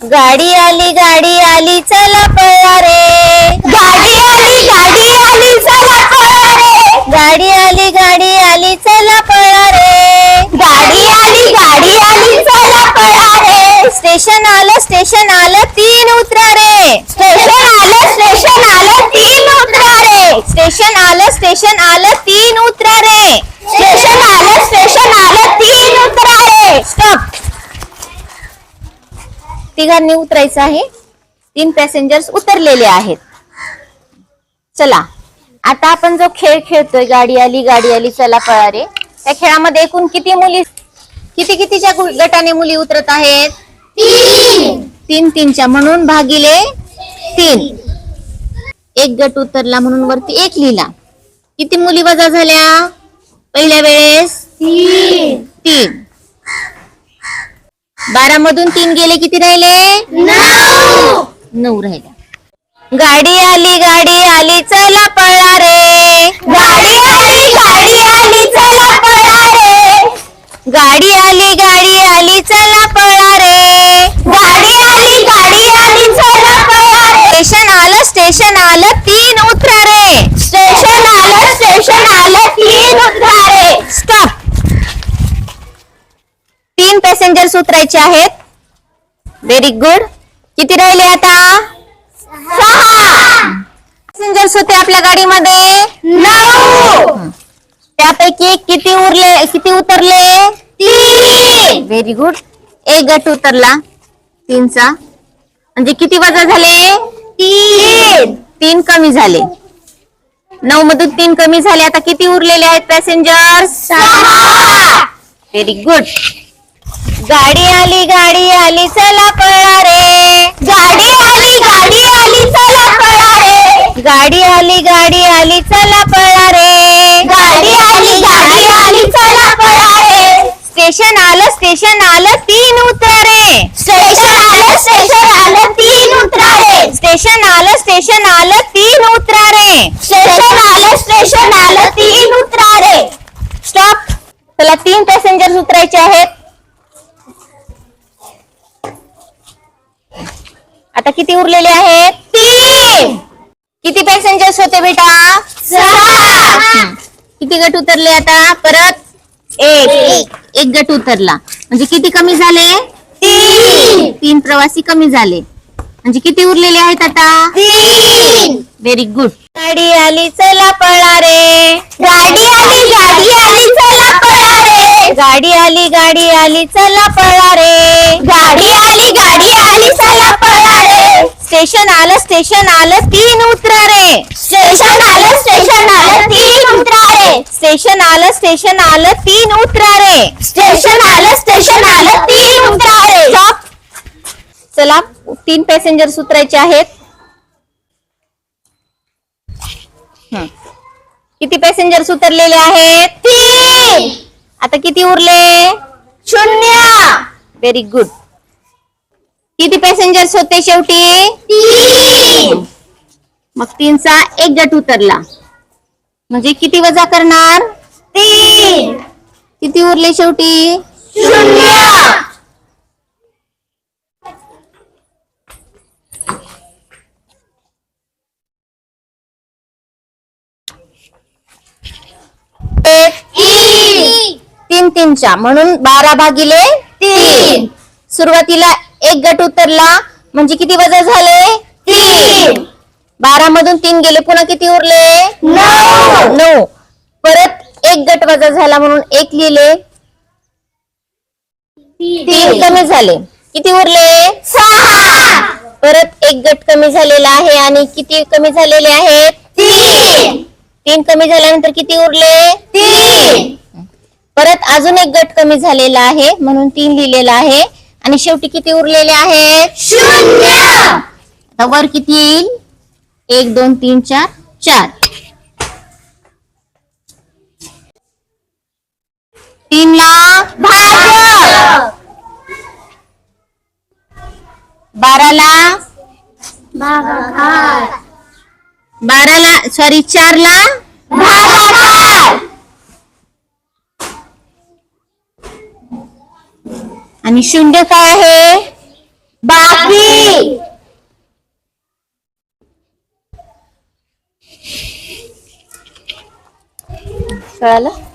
गाडी आली गाडी आली चला पळा रे गाडी आली गाडी आली चला पळा रे गाडी आली गाडी आली चला पळा रे गाडी आली गाडी आली चला पळा रे स्टेशन आलं स्टेशन आलं तीन उतरा रे स्टेशन आलं स्टेशन आलं तीन उतरा रे स्टेशन आलं स्टेशन आलं तीन उतरा रे स्टेशन आलं स्टेशन आलं तीन उतरा रे स्टॉप तिघांनी उतरायचं आहे. तीन पॅसेंजर्स उतरलेले आहेत. चला आता आपण जो खेळ खेळतोय गाडी आली गाडी आली चला पळा रे त्या खेळामध्ये एकूण किती मुली किती कितीच्या गटाने मुली उतरत आहेत? तीन तीन तीनच्या म्हणून भागिले तीन. एक गट उतरला म्हणून वरती एक लिहिला. किती मुली वजा झाल्या? पहिल्या वेळेस तीन तीन. बारा मधून तीन गेले किती राहिले? नऊ. नऊ गाडी आली गाडी आली चला पळा रे. गाडी आली. गाडी तीन पॅसेंजर्स उतरायचे आहेत. व्हेरी गुड किती राहिले आता? सहा. पॅसेंजर्स होते आपल्या गाडीमध्ये. नऊ. त्यापैकी किती उरले किती उतरले? तीन. व्हेरी गुड एक गट उतरला. तीनचा. म्हणजे किती वजा झाले? तीन. तीन कमी झाले. नऊ मधून तीन कमी झाले. आता किती उरलेले आहेत पॅसेंजर्स सहा. व्हेरी गुड गाडी आली गाडी आली चला पळा रे. गाडी आली गाडी आली चला पळा रे. गाडी आली गाडी आली चला पळा रे. गाडी आली गाडी आली चला पळा रे. स्टेशन आलं स्टेशन आलं तीन उतरा. रे स्टेशन आलं स्टेशन आलं तीन उतरा. रे स्टेशन आलं स्टेशन आलं तीन उतरा. रे स्टेशन आलं स्टेशन आलं तीन उतरा. रे स्टॉप चला तीन पॅसेंजर्स उतरायचे आहेत. आता किती उरलेले आहेत? तीन! किती पॅसेंजर्स होते बेटा? किती गट उतरले आता? परत? एक. एक. गट उतरला. म्हणजे किती कमी झाले? तीन. तीन प्रवासी कमी झाले. म्हणजे किती उरलेले आहेत आता? व्हेरी गुड गाडी आली चला पळा रे गाडी आली गाडी आली चला पळा रे गाडी आली गाडी आली चला पळा रे गाडी आली गाडी स्टेशन आलं स्टेशन आलं तीन उतरा रे. स्टेशन आलं स्टेशन आलं तीन उतरा रे स्टेशन आलं स्टेशन आलं तीन उतरा रे. स्टेशन आलं स्टेशन आलं तीन उतरा रे स्टॉप चला तीन पॅसेंजर्स उतरायचे आहेत. हं. किती पॅसेंजर्स उतरलेले आहेत? तीन. आता किती उरले? शून्य. व्हेरी गुड किती पॅसेंजर्स होते शेवटी? मग तीनचा एक गट उतरला. म्हणजे किती वजा करणार? तीन. किती उरले शेवटी? शून्य. तीन. तीनच्या. म्हणून बारा भागिले तीन. सुरुवातीला एक गट उतरला. म्हणजे किती वजा झाले? तीन. बारा मधून तीन गेले. पुन्हा किती उरले? नऊ. नऊ. परत एक गट वजा झाला म्हणून एक लिहिले. तीन कमी झाले. किती उरले? सहा. परत एक गट कमी झालेला आहे आणि किती कमी झालेले आहेत? तीन. तीन कमी झाल्यानंतर किती उरले? तीन. परत अजून एक गट कमी झालेला आहे म्हणून तीन लिहिलेला आहे. आणि शेवटी किती उरलेले आहेत? शून्य! आता वर किती येईल? एक दोन तीन चार चार. तीन ला भाग बाराला बाराला सॉरी चारला भागाकार आणि शून्य काय आहे? बाकी. कळालं?